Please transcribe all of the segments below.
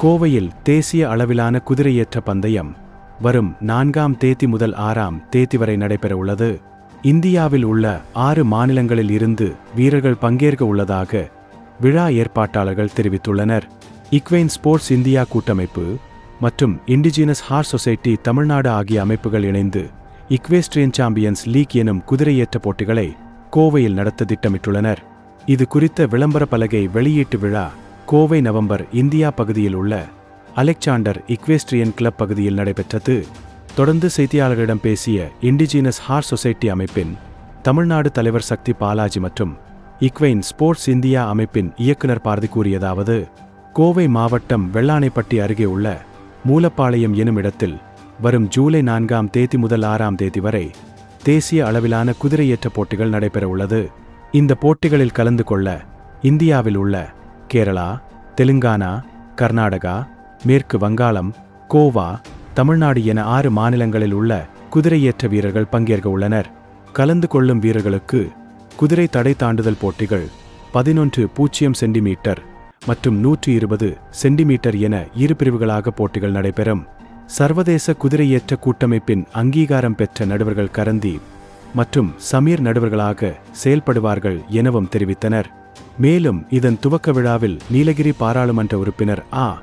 கோவையில் தேசிய அளவிலான குதிரையேற்ற பந்தயம் வரும் நான்காம் தேதி முதல் ஆறாம் தேதி வரை நடைபெற உள்ளது. இந்தியாவில் உள்ள ஆறு மாநிலங்களில் இருந்து வீரர்கள் பங்கேற்க உள்ளதாக விழா ஏற்பாட்டாளர்கள் தெரிவித்துள்ளனர். இக்வைன் ஸ்போர்ட்ஸ் இந்தியா கூட்டமைப்பு மற்றும் இண்டிஜினஸ் ஹார்ஸ் சொசைட்டி தமிழ்நாடு ஆகிய அமைப்புகள் இணைந்து இக்வேஸ்ட்ரியன் சாம்பியன்ஸ் லீக் எனும் குதிரையேற்ற போட்டிகளை கோவையில் நடத்த திட்டமிட்டுள்ளனர். இது குறித்த விளம்பர பலகை வெளியீட்டு விழா கோவை நவம்பர் இந்தியா பகுதியில் உள்ள அலெக்சாண்டர் இக்வேஸ்ட்ரியன் கிளப் பகுதியில் நடைபெற்றது. தொடர்ந்து செய்தியாளர்களிடம் பேசிய இண்டிஜினஸ் ஹார்ஸ் சொசைட்டி அமைப்பின் தமிழ்நாடு தலைவர் சக்தி பாலாஜி மற்றும் இக்வைன் ஸ்போர்ட்ஸ் இந்தியா அமைப்பின் இயக்குனர் பாரதி கூறியதாவது கோவை மாவட்டம் வெள்ளானைப்பட்டி அருகே உள்ள மூலப்பாளையம் எனும் இடத்தில் வரும் ஜூலை நான்காம் தேதி முதல் ஆறாம் தேதி வரை தேசிய அளவிலான குதிரையேற்ற போட்டிகள் நடைபெற உள்ளது இந்த போட்டிகளில் கலந்து கொள்ள இந்தியாவில் உள்ள கேரளா தெலுங்கானா கர்நாடகா மேற்கு வங்காளம் கோவா தமிழ்நாடு என ஆறு மாநிலங்களில் உள்ள குதிரையேற்ற வீரர்கள் பங்கேற்க உள்ளனர் கலந்து கொள்ளும் வீரர்களுக்கு குதிரை தடை தாண்டுதல் போட்டிகள் பதினொன்று பூஜ்ஜியம் சென்டிமீட்டர் மற்றும் நூற்றி இருபது சென்டிமீட்டர் என இரு பிரிவுகளாக போட்டிகள் நடைபெறும் சர்வதேச குதிரையேற்ற கூட்டமைப்பின் அங்கீகாரம் பெற்ற நடுவர்கள் கரந்தி மற்றும் சமீர் நடுவர்களாக செயல்படுவார்கள் எனவும் தெரிவித்தனர் மேலும் இதன் துவக்க விழாவில் நீலகிரி பாராளுமன்ற உறுப்பினர் ஆ.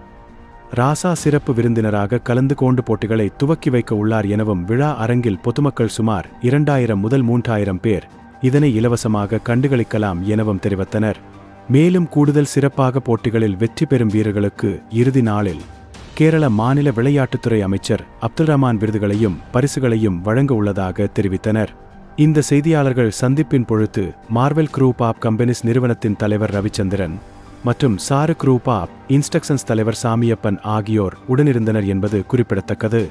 ராசா சிறப்பு விருந்தினராக கலந்து கொண்டு போட்டிகளை துவக்கி வைக்க உள்ளார் எனவும் விழா அரங்கில் பொதுமக்கள் சுமார் இரண்டாயிரம் முதல் மூன்றாயிரம் பேர் இதனை இலவசமாக கண்டுகளிக்கலாம் எனவும் தெரிவித்தனர். மேலும் கூடுதல் சிறப்பாக போட்டிகளில் வெற்றி பெறும் வீரர்களுக்கு இறுதி நாளில் கேரள மாநில விளையாட்டுத்துறை அமைச்சர் அப்துல் ரஹ்மான் விருதுகளையும் பரிசுகளையும் வழங்க உள்ளதாக தெரிவித்தனர். இந்த செய்தியாளர்கள் சந்திப்பின் பொழுது மார்வெல் குரூப் ஆப் கம்பெனிஸ் நிறுவனத்தின் தலைவர் ரவிச்சந்திரன் மற்றும் சாரு குரூப் ஆப் இன்ஸ்ட்ரக்ஷன்ஸ் தலைவர் சாமியப்பன் ஆகியோர் உடனிருந்தனர் என்பது குறிப்பிடத்தக்கது.